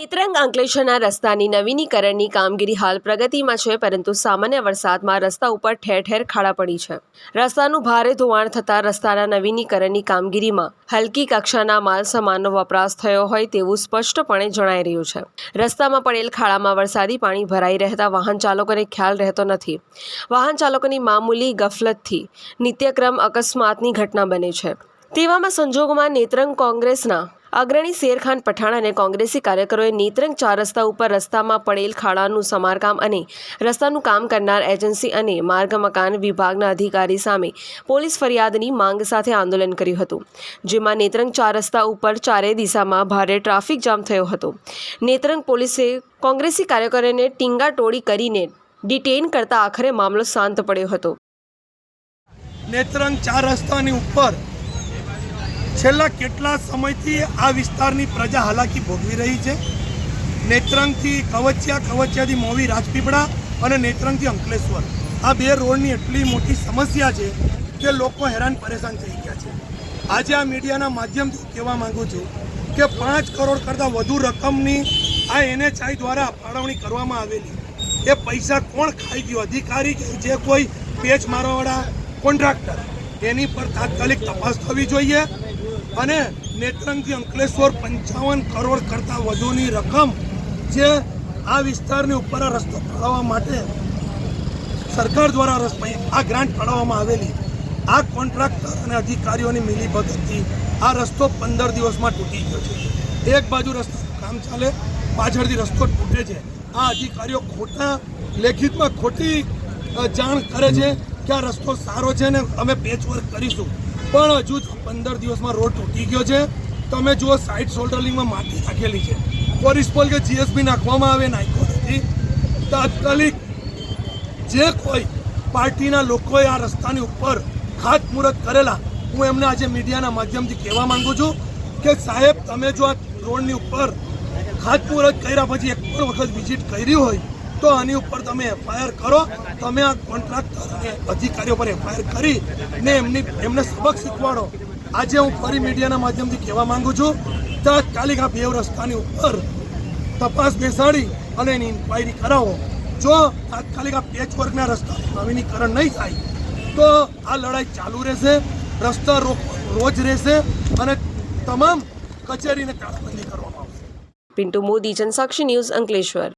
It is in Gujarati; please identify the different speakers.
Speaker 1: નેત્રંગ અંકલેશ્વરના રસ્તાની નવીનીકરણની કામગીરી હાલ પ્રગતિમાં છે, પરંતુ સામાન્ય વરસાદમાં રસ્તા ઉપર ઠેર ઠેર ખાડા પડી છે. રસ્તાનું ભારે ધોવાણ થતાં રસ્તાના નવીનીકરણની કામગીરીમાં હલકી કક્ષાના માલ સામાનનો વપરાશ થયો હોય તેવું સ્પષ્ટપણે જણાઈ રહ્યું છે. રસ્તામાં પડેલ ખાડામાં વરસાદી પાણી ભરાઈ રહેતા વાહન ચાલકોને ખ્યાલ રહેતો નથી. વાહન ચાલકોની મામૂલી ગફલતથી નિત્યક્રમ અકસ્માતની ઘટના બને છે. તેવામાં સંજોગોમાં નેત્રંગ કોંગ્રેસના અગ્રણી શેરખાન પઠાણ અને કોંગ્રેસી કાર્યકરોએ નેત્રંગ ચાર રસ્તા ઉપર રસ્તામાં પડેલ ખાડાનું સમારકામ અને રસ્તાનું કામ કરનાર એજન્સી અને માર્ગ મકાન વિભાગના અધિકારી સામે પોલીસ ફરિયાદની માંગ સાથે આંદોલન કર્યું હતું, જેમાં નેત્રંગ ચાર રસ્તા ઉપર ચારે દિશામાં ભારે ટ્રાફિક જામ થયો હતો. નેત્રંગ પોલીસે કોંગ્રેસી કાર્યકરોને ટીંગાટોળી કરીને ડિટેઇન કરતા આખરે મામલો શાંત પડ્યો હતો.
Speaker 2: નેત્રંગ ચાર રસ્તાની ઉપર છેલ્લા કેટલા સમયથી આ વિસ્તારની પ્રજા હાલાકી ભોગવી રહી છે? નેત્રંગથી કવચિયા, કવચિયાથી મોવી રાજપીપળા અને નેત્રંગથી અંકલેશ્વર. આ બે રોડની એટલી મોટી સમસ્યા છે કે લોકો હેરાન પરેશાન થઈ ગયા છે. આજે આ મીડિયાના માધ્યમથી કહેવા માંગુ છું કે પાંચ કરોડ કરતાં વધુ રકમની આ એનએચઆઈ દ્વારા ફાળવણી કરવામાં આવેલી. એ પૈસા કોણ ખાઈ ગયો? અધિકારી કે જે કોઈ પેચ મારવાવાળા કોન્ટ્રાક્ટર? એની પર તાત્કાલિક તપાસ થવી જોઈએ. અને નેત્રંગથી અંકલેશ્વર પંચાવન કરોડ કરતાં વધુની રકમ જે આ વિસ્તારની ઉપર રસ્તો ફાળવવા માટે સરકાર દ્વારા રસ્તો આ ગ્રાન્ટ ફાળવવામાં આવેલી. આ કોન્ટ્રાક્ટર અને અધિકારીઓની મિલીભગતથી આ રસ્તો પંદર દિવસમાં તૂટી ગયો છે. એક બાજુ રસ્તો કામ ચાલે, પાછળથી રસ્તો તૂટે છે. આ અધિકારીઓ ખોટા લેખિતમાં ખોટી જાણ કરે છે કે આ રસ્તો સારો છે ને અમે પેચવર્ક કરીશું. પણ હજુ પંદર દિવસમાં રોડ તૂટી ગયો છે. તમે જુઓ સાઈડ શોલ્ડરિંગમાં માટી નાખેલી છે. કોરિસ્પોલ કે જીએસબી નાખવામાં આવે, નાખ્યો નથી. તાત્કાલિક જે કોઈ પાર્ટીના લોકોએ આ રસ્તાની ઉપર ખાતમુહૂર્ત કરેલા, હું એમને આજે મીડિયાના માધ્યમથી કહેવા માંગુ છું કે સાહેબ, તમે જો આ રોડની ઉપર ખાતમુહૂર્ત કર્યા પછી એક પણ વખત વિઝિટ કરી હોય તો આની ઉપર તમે એફઆઈઆર કરો. તમે આ કોન્ટ્રાક્ટર અને અધિકારીઓ પર એફઆઈઆર કરી ને એમની એમને સબક શીખવાડો. આજે હું ફરી મીડિયાના માધ્યમથી કહેવા માંગુ છું તાત્કાલિક આ બે રસ્તાની ઉપર તપાસ બેસાડી અને એની ઇન્ક્વાયરી કરાવો. જો તાત્કાલિક આ પેચવર્કના રસ્તા નવીનીકરણ નહીં થાય, તો આ લડાઈ ચાલુ રહેશે, રસ્તા રોજ રહેશે અને તમામ કચેરીને તાળાબંધી કરવામાં આવશે.
Speaker 1: પિન્ટુ મોદી, જનસાક્ષી ન્યૂઝ અંકલેશ્વર.